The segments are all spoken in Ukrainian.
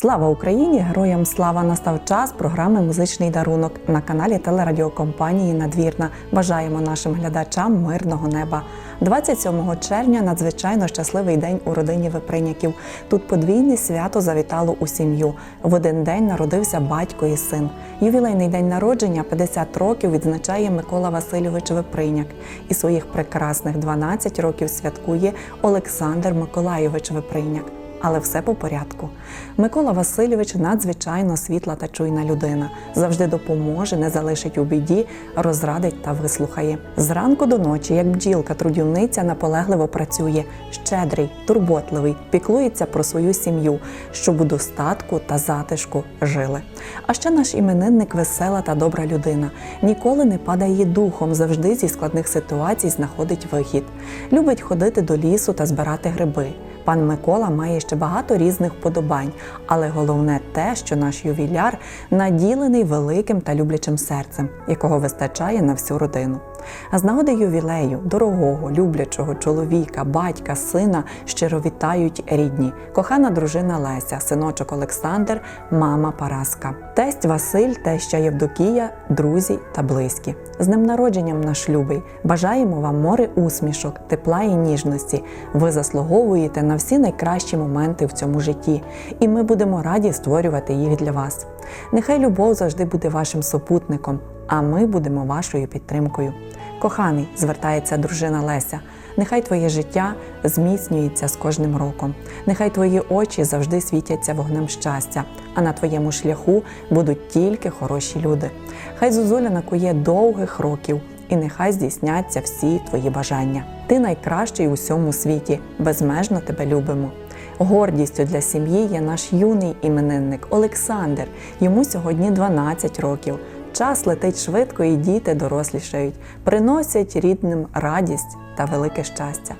Слава Україні! Героям слава! Настав час програми Музичний дарунок на каналі телерадіокомпанії Надвірна. Бажаємо нашим глядачам мирного неба. 27 червня надзвичайно щасливий день у родині Виприняків. Тут подвійне свято завітало у сім'ю. В один день народився батько і син. Ювілейний день народження 50 років відзначає Микола Васильович Виприняк. І своїх прекрасних 12 років святкує Олександр Миколайович Виприняк. Але все по порядку. Микола Васильович надзвичайно світла та чуйна людина. Завжди допоможе, не залишить у біді, розрадить та вислухає. Зранку до ночі, як бджілка трудівниця, наполегливо працює, щедрий, турботливий, піклується про свою сім'ю, щоб у достатку та затишку жили. А ще наш іменинник весела та добра людина. Ніколи не падає духом, завжди зі складних ситуацій знаходить вихід. Любить ходити до лісу та збирати гриби. Пан Микола має ще багато різних вподобань, але головне те, що наш ювіляр наділений великим та люблячим серцем, якого вистачає на всю родину. А з нагоди ювілею, дорогого, люблячого чоловіка, батька, сина щиро вітають рідні, кохана дружина Леся, синочок Олександр, мама Параска, тесть Василь, теща Євдокія, друзі та близькі. З днем народженням наш любий! Бажаємо вам море усмішок, тепла і ніжності. Ви заслуговуєте на всі найкращі моменти в цьому житті, і ми будемо раді створювати їх для вас. Нехай любов завжди буде вашим супутником, а ми будемо вашою підтримкою. Коханий, звертається дружина Леся. Нехай твоє життя зміцнюється з кожним роком. Нехай твої очі завжди світяться вогнем щастя, а на твоєму шляху будуть тільки хороші люди. Хай зозуля накує довгих років, і нехай здійсняться всі твої бажання. Ти найкращий у всьому світі, безмежно тебе любимо. Гордістю для сім'ї є наш юний іменинник Олександр. Йому сьогодні 12 років. Час летить швидко, і діти дорослішають, приносять рідним радість та велике щастя.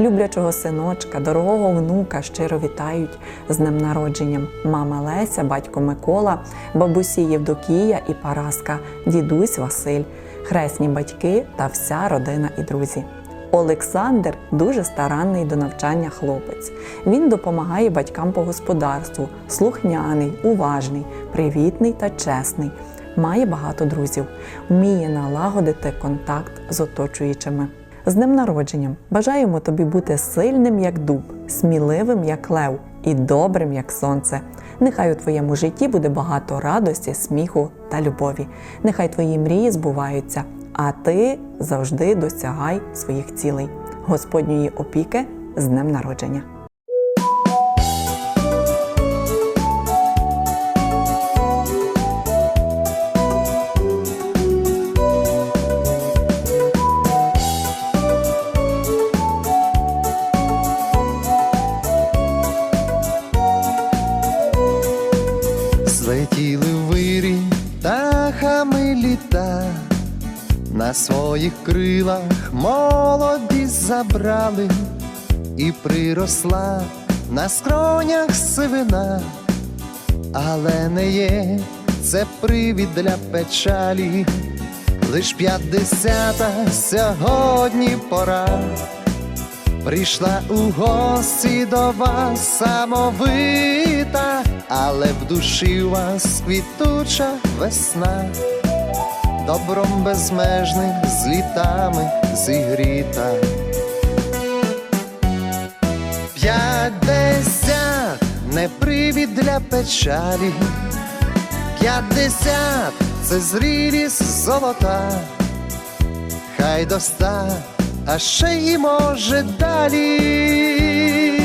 Люблячого синочка, дорогого внука щиро вітають з днем народженням. Мама Леся, батько Микола, бабусі Євдокія і Параска, дідусь Василь, хресні батьки та вся родина і друзі. Олександр дуже старанний до навчання хлопець. Він допомагає батькам по господарству, слухняний, уважний, привітний та чесний. Має багато друзів, вміє налагодити контакт з оточуючими. З днем народженням бажаємо тобі бути сильним, як дуб, сміливим, як лев, і добрим, як сонце. Нехай у твоєму житті буде багато радості, сміху та любові. Нехай твої мрії збуваються, а ти завжди досягай своїх цілей. Господньої опіки з днем народження. Птахами літа, на своїх крилах молодість забрали, і приросла на скронях сивина, але не є це привід для печалі, лиш п'ятдесята сьогодні пора. Прийшла у гості до вас самовита, але в душі у вас квітуча весна, добром безмежним з літами зігріта. П'ятдесят не привід для печалі, п'ятдесят це зрілість золота, хай до ста а ще й може далі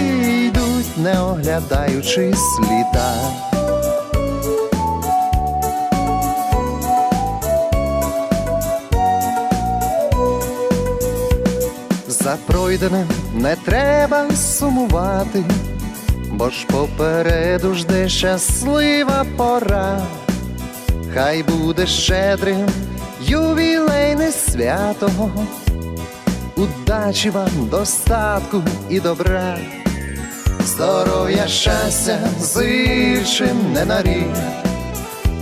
не оглядаючись літа. За пройденим не треба сумувати, бо ж попереду жде щаслива пора, хай буде щедрим ювілейне свято. Удачі вам, достатку і добра, здоров'я, щастя, зичим не на рік,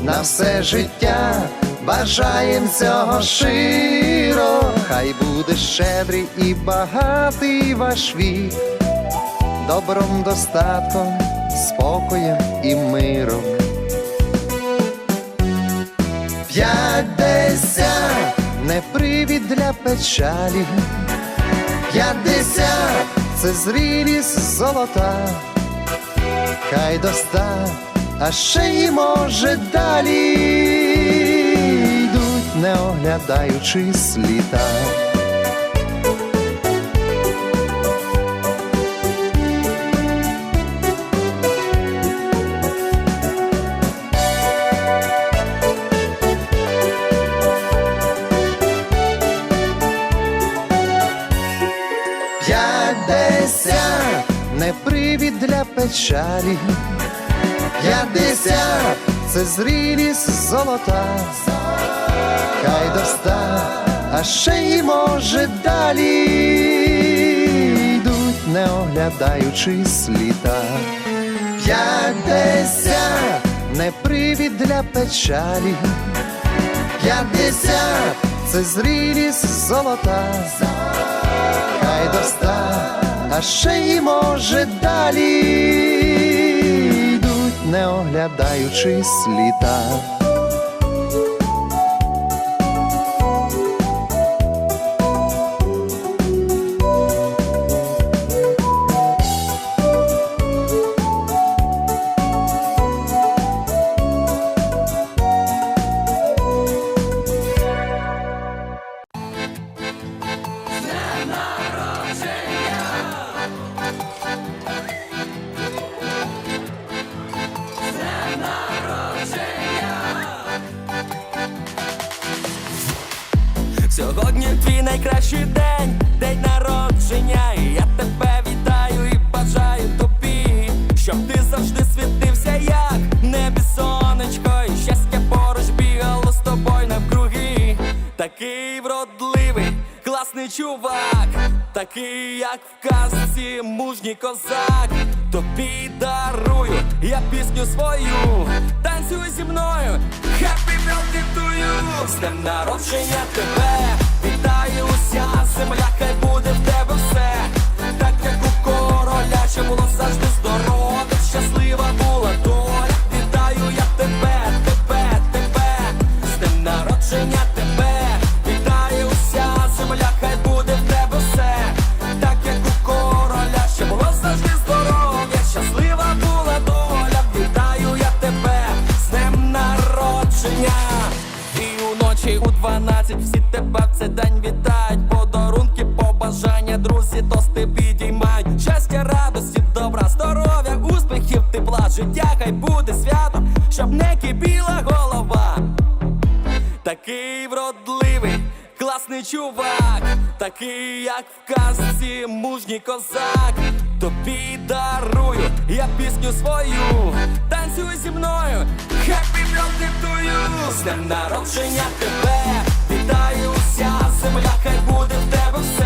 на все життя бажаєм цього широ, хай буде щедрий і багатий ваш вік, добром, достатком спокоєм і миром. П'ятдесят не привід для печалі, п'ятдесят це зрілість золота, хай до ста, а ще й може далі йдуть, не оглядаючи літа. Печалі, п'ятдесят це зрілість золота, хай до ста, а ще й може далі. Йдуть, не оглядаючись літа. П'ятдесят не привід для печалі, п'ятдесят це зрілість золота. Хай до ста, а ще й може далі йдуть, не оглядаючись літа. Сьогодні твій найкращий день, день народження. І я тебе вітаю і бажаю тобі, щоб ти завжди світився, як небі сонечко, і щастя поруч бігало з тобою навкруги. Такий вродливий, класний чувак, такий, як в казці, мужній козак. Тобі дарую я пісню свою, танцюй зі мною, Birthday З днем народження тебе! Вітаю уся земля, хай буде в тебе все цей день вітають Подарунки, побажання, друзі, тости підіймають. Щастя, радості, добра, здоров'я, успіхів, тепла, життя, хай буде свято, щоб не кипіла голова. Такий вродливий, класний чувак, такий, як в казці, мужній козак. Тобі дарую я пісню свою, танцюй зі мною, birthday to you З днем народження тебе ця земля хай буде в тебе все.